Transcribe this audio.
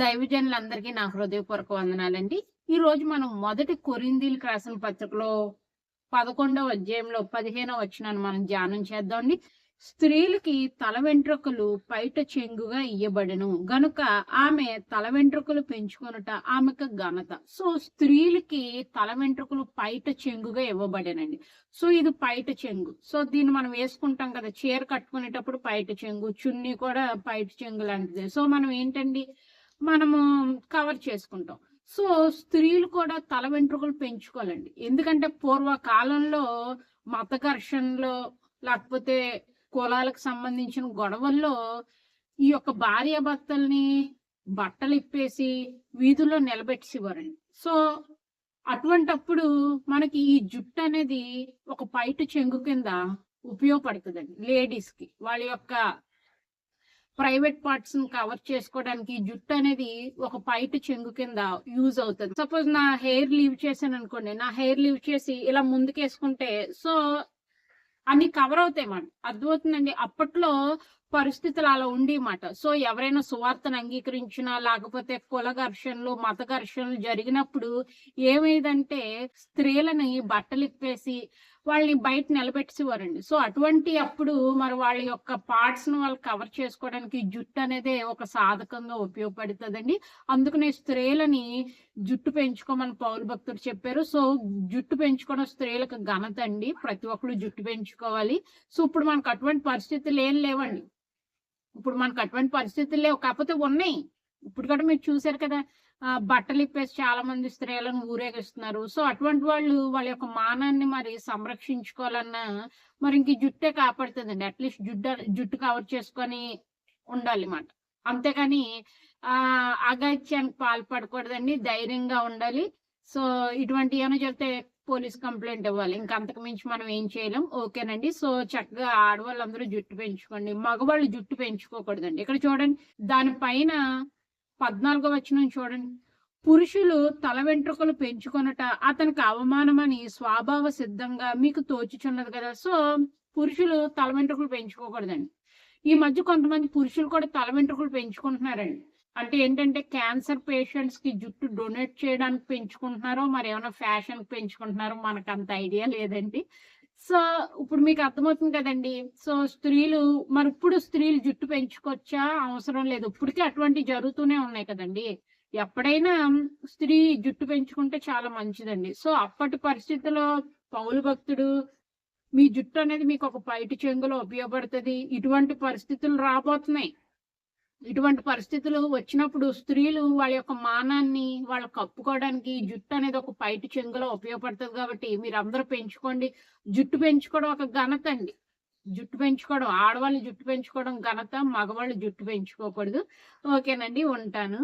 దైవజనులందరికీ నా హృదయపూర్వక వందనాలండి. ఈ రోజు మనం మొదటి కొరిందీలకు రాసిన పత్రికలో పదకొండవ అధ్యాయంలో పదిహేనవ వచ్చినాన్ని మనం ధ్యానం చేద్దామండి. స్త్రీలకి తల వెంట్రుకలు పైట చెంగుగా ఇయ్యబడను. గనుక ఆమె తల వెంట్రుకలు పెంచుకొనుట ఆమెకు ఘనత. సో స్త్రీలకి తల వెంట్రుకలు పైట చెంగుగా ఇవ్వబడనండి. సో ఇది పైట చెంగు. సో దీన్ని మనం వేసుకుంటాం కదా చీర కట్టుకునేటప్పుడు పైట చెంగు చున్నీ కూడా పైట చెంగు లాంటిది. సో మనం ఏంటండి? మనము కవర్ చేసుకుంటాం. సో స్త్రీలు కూడా తల వెంట్రుకలు పెంచుకోవాలండి. ఎందుకంటే పూర్వకాలంలో మత ఘర్షణలో లేకపోతే కులాలకు సంబంధించిన గొడవల్లో ఈ యొక్క భార్యాభర్తల్ని బట్టలు ఇప్పేసి వీధుల్లో నిలబెట్టేసేవారండి. సో అటువంటప్పుడు మనకి ఈ జుట్టు అనేది ఒక పైట చెంగు కింద ఉపయోగపడుతుందండి లేడీస్కి. వాళ్ళ యొక్క ప్రైవేట్ పార్ట్స్ని కవర్ చేసుకోవడానికి జుట్టు అనేది ఒక పైట చెంగు కింద యూజ్ అవుతుంది. సపోజ్ నా హెయిర్ లీవ్ చేశాను అనుకోండి నా హెయిర్ లీవ్ చేసి ఇలా ముందుకేసుకుంటే సో అన్ని కవర్ అవుతాయి మాట. అర్థమవుతుందండి? అప్పట్లో పరిస్థితులు అలా ఉండి మాట సో ఎవరైనా సువార్తను అంగీకరించినా లేకపోతే కుల ఘర్షణలు మత ఘర్షణలు జరిగినప్పుడు ఏమైందంటే స్త్రీలని బట్టలు ఇప్పేసి వాళ్ళని బయట నిలబెట్టేవారండి సో అటువంటి అప్పుడు మరి వాళ్ళ యొక్క పార్ట్స్ను వాళ్ళు కవర్ చేసుకోవడానికి జుట్టు అనేది ఒక సాధకంగా ఉపయోగపడుతుందండి. అందుకనే స్త్రీలని జుట్టు పెంచుకోమని పౌరు భక్తుడు చెప్పారు. సో జుట్టు పెంచుకోవడం స్త్రీలకు ఘనత అండి. ప్రతి ఒక్కరు జుట్టు పెంచుకోవాలి. సో ఇప్పుడు మనకు అటువంటి పరిస్థితులు ఏం లేవండి. ఇప్పుడు మనకు అటువంటి పరిస్థితులు లేవు. కాకపోతే ఉన్నాయి. ఇప్పుడు కూడా మీరు చూసారు కదా బట్టలు ఇప్పేసి చాలా మంది స్త్రీలను ఊరేగిస్తున్నారు. సో అటువంటి వాళ్ళు వాళ్ళ యొక్క మానాన్ని మరి సంరక్షించుకోవాలన్నా మరి ఇంక జుట్టే కాపాడుతుందండి. అట్లీస్ట్ జుట్టు జుట్టు కవర్ చేసుకొని ఉండాలి మాట అంతేకాని ఆ అగాత్యానికి పాల్పడకూడదండి. ధైర్యంగా ఉండాలి. సో ఇటువంటి ఏమైనా చెప్తే పోలీస్ కంప్లైంట్ ఇవ్వాలి. ఇంకా అంతకు మించి మనం ఏం చేయలేం. ఓకేనండి. సో చక్కగా ఆడవాళ్ళు అందరూ జుట్టు పెంచుకోండి. మగవాళ్ళు జుట్టు పెంచుకోకూడదండి. ఇక్కడ చూడండి దానిపైన పద్నాలుగో వచనం చూడండి. పురుషులు తల వెంట్రుకలు పెంచుకొనట అతనికి అవమానమని స్వభావ సిద్ధంగా మీకు తోచుచున్నది కదా. సో పురుషులు తల వెంట్రుకలు పెంచుకోకూడదండి. ఈ మధ్య కొంతమంది పురుషులు కూడా తల వెంట్రుకలు పెంచుకుంటున్నారండి. అంటే ఏంటంటే క్యాన్సర్ పేషెంట్స్కి జుట్టు డొనేట్ చేయడానికి పెంచుకుంటున్నారో మరి ఏమైనా ఫ్యాషన్ పెంచుకుంటున్నారో మనకు అంత ఐడియా లేదండి. సో ఇప్పుడు మీకు అర్థమవుతుంది కదండి. సో స్త్రీలు మరి ఇప్పుడు స్త్రీలు జుట్టు పెంచుకోవచ్చా అవసరం లేదు. ఇప్పటికే అటువంటి జరుగుతూనే ఉన్నాయి కదండి. ఎప్పుడైనా స్త్రీ జుట్టు పెంచుకుంటే చాలా మంచిదండి. సో అప్పటి పరిస్థితుల్లో పౌలు భక్తుడు మీ జుట్టు అనేది మీకు ఒక పైటి చెంగులో ఉపయోగపడుతుంది. ఇటువంటి పరిస్థితులు రాబోతున్నాయి. ఇటువంటి పరిస్థితులు వచ్చినప్పుడు స్త్రీలు వాళ్ళ యొక్క మానాన్ని వాళ్ళ కప్పుకోవడానికి జుట్టు అనేది ఒక పైటి చెంగులో ఉపయోగపడుతుంది కాబట్టి మీరు అందరూ పెంచుకోండి. జుట్టు పెంచుకోవడం ఒక ఘనత అండి. జుట్టు పెంచుకోవడం ఆడవాళ్ళు జుట్టు పెంచుకోవడం ఘనత మగవాళ్ళు జుట్టు పెంచుకోకూడదు. ఓకేనండి ఉంటాను.